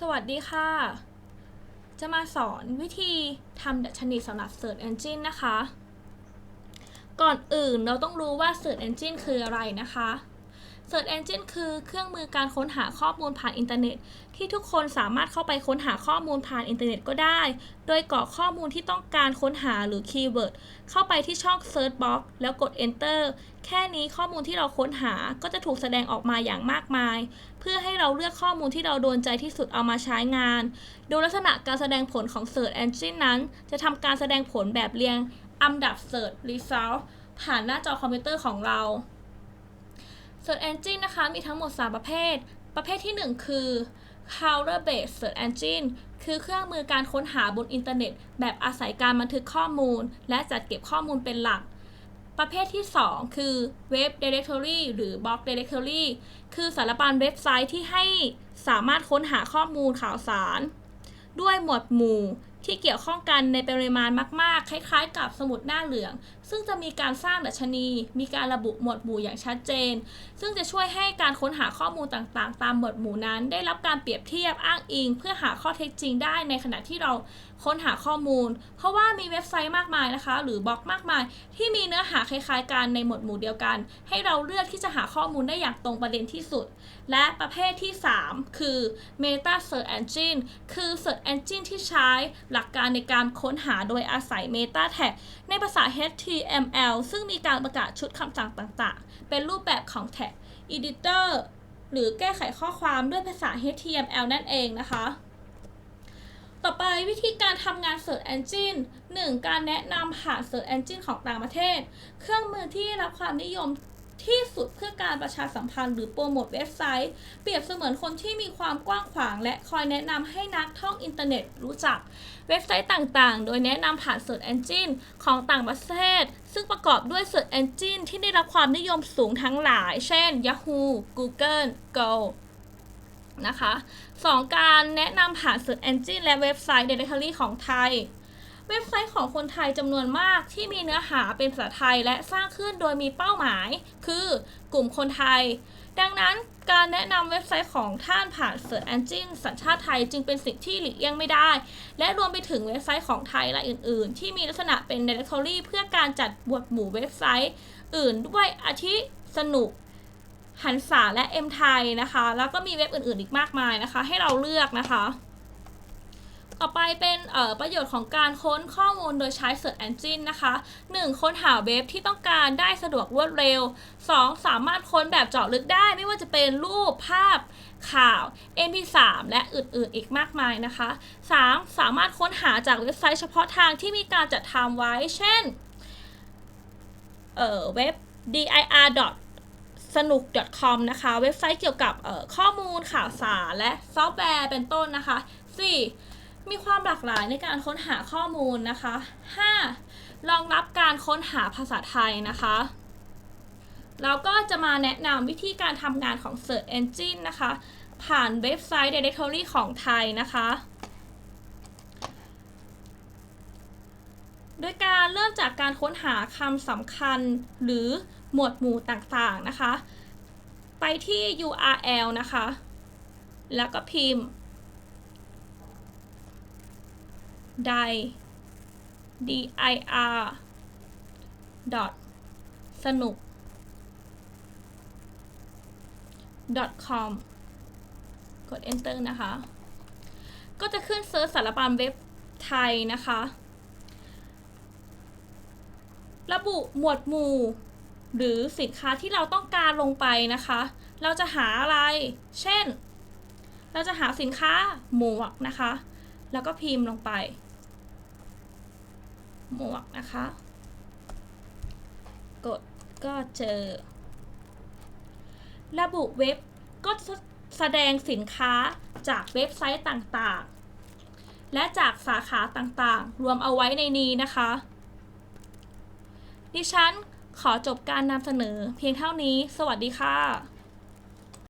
สวัสดีค่ะ จะมาสอนวิธีทำดัชนีสำหรับ Search Engine นะคะ ก่อนอื่นเราต้องรู้ว่า Search Engine คืออะไรนะคะ Search Engine คือเครื่องมือการค้นหาข้อมูลผ่านอินเทอร์เน็ต ที่ทุกคนสามารถเข้าไปค้นหาข้อมูลผ่านอินเทอร์เน็ตก็ได้ โดยกรอกข้อมูลที่ต้องการค้นหาหรือคีย์เวิร์ดเข้าไปที่ช่อง Search Box แล้วกด Enter แค่นี้ข้อมูลที่เราค้นหาก็จะถูกแสดงออกมาอย่างมากมาย เพื่อให้เราเลือกข้อมูลที่เราโดนใจที่สุดเอามาใช้งาน โดยลักษณะการแสดงผลของ Search Engine นั้น จะทำการแสดงผลแบบเรียงอันดับ Search Result ผ่านหน้าจอคอมพิวเตอร์ของเรา Search Engine นะคะ มีทั้งหมด 3 ประเภท ประเภทที่ 1 คือ Crawler Based Search Engine คือเครื่องมือการค้นหาบนอินเทอร์เน็ต แบบอาศัยการบันทึกข้อมูล และจัดเก็บข้อมูลเป็นหลัก ประเภทที่ 2 คือ Web Directory หรือ Block Directory คือสารบัญเว็บไซต์ที่ให้สามารถค้นหาข้อมูลข่าวสาร ด้วยหมวดหมู่ที่เกี่ยวข้องกันในปริมาณมาก ๆ คล้าย ๆ กับสมุดหน้าเหลืองซึ่งจะมีการสร้างดัชนี มีการระบุหมวดหมู่อย่างชัดเจน ซึ่งจะช่วยให้การค้นหาข้อมูลต่างๆ ตามหมวดหมู่นั้น ได้รับการเปรียบเทียบอ้างอิง เพื่อหาข้อเท็จจริงได้ในขณะที่เราค้นหาข้อมูล เพราะว่ามีเว็บไซต์มากมายนะคะ หรือบล็อกมากมาย ที่มีเนื้อหาคล้ายๆ กันในหมวดหมู่เดียวกัน ให้เราเลือกที่จะหาข้อมูลได้อย่างตรงประเด็นที่สุด และประเภทที่ 3 คือ Meta Search Engine คือ Search Engine ที่ใช้หลักการในการค้นหาโดยอาศัย Meta Tag ในภาษา HT HTML ซึ่งมีการประกาศชุดคำสั่งต่างๆ เป็นรูปแบบของ Tag Editor หรือแก้ไขข้อความด้วยภาษา HTML นั่นเองนะคะ ต่อไปวิธีการทำงาน Search Engine 1. การแนะนำผ่าน Search Engine ของต่างประเทศ เครื่องมือที่รับความนิยม ที่สุดเพื่อการประชาสัมพันธ์หรือโปรโมทเว็บไซต์ เปรียบเสมือนคนที่มีความกว้างขวาง และคอยแนะนำให้นักท่องอินเทอร์เน็ตรู้จักเว็บไซต์ต่างๆ โดยแนะนำผ่าน Search Engine ของต่างประเทศ ซึ่งประกอบด้วย Search Engine ที่ได้รับความนิยมสูงทั้งหลาย เช่น Yahoo Google Go นะคะ 2. การแนะนำผ่าน Search Engine และเว็บไซต์ Directory ของไทย เว็บไซต์ของคนไทยจำนวนมากที่มีเนื้อหาเป็นภาษาไทยและสร้างขึ้นโดยมีเป้าหมาย คือกลุ่มคนไทย ดังนั้นการแนะนำเว็บไซต์ของท่านผ่าน Search Engine สัญชาติไทยจึงเป็นสิ่งที่หลีกเลี่ยงไม่ได้ และรวมไปถึงเว็บไซต์ของไทยและอื่น ๆ ที่มีลักษณะเป็น Directory เพื่อการจัดบวดหมู่เว็บไซต์ อื่นด้วยอาทิสนุกหันษาและเอ็มไทยนะคะ แล้วก็มีเว็บอื่น ๆ อีกมากมายนะคะ ให้เราเลือกนะคะ ต่อไปเป็นประโยชน์ของการค้นข้อมูลโดยใช้ Search Engine นะคะ 1. ค้นหาเว็บที่ต้องการได้สะดวกรวดเร็ว 2. สามารถค้นแบบเจาะลึกได้ ไม่ว่าจะเป็นรูปภาพข่าว MP3 และอื่นๆ อีกมากมายนะคะ 3. สามารถค้นหาจากเว็บไซต์เฉพาะทางที่มีการจัดทำไว้ เช่นเเว็บ dir. สนุก .com นะคะ เว็บไซต์เกี่ยวกับข้อมูลข่าวสารและซอฟต์แวร์เป็นต้นนะคะ 4. มีความหลากหลายในการค้นหาข้อมูลนะคะ 5. รองรับการค้นหาภาษาไทยนะคะเราก็จะมาแนะนำวิธีการทำงานของ Search Engine นะคะ ผ่านเว็บไซต์ Directory ของไทยนะคะ โดยการเริ่มจากการค้นหาคำสำคัญหรือหมวดหมู่ต่างๆนะคะ ไปที่ URL นะคะ แล้วก็พิมพ์ dir dir สนุก com กด enter นะคะ ก็จะขึ้นเซิร์ชสารบัญเว็บไทยนะคะ ระบุหมวดหมู่ หรือสินค้าที่เราต้องการลงไปนะคะ เราจะหาอะไร เช่น เราจะหาสินค้าหมวกนะคะ แล้วก็พิมพ์ลงไป หมวกนะคะ กดก็เจอ ระบุเว็บก็แสดงสินค้าจากเว็บไซต์ต่างๆ และจากสาขาต่างๆ รวมเอาไว้ในนี้นะคะ ดิฉันขอจบการนำเสนอเพียงเท่านี้ สวัสดีค่ะ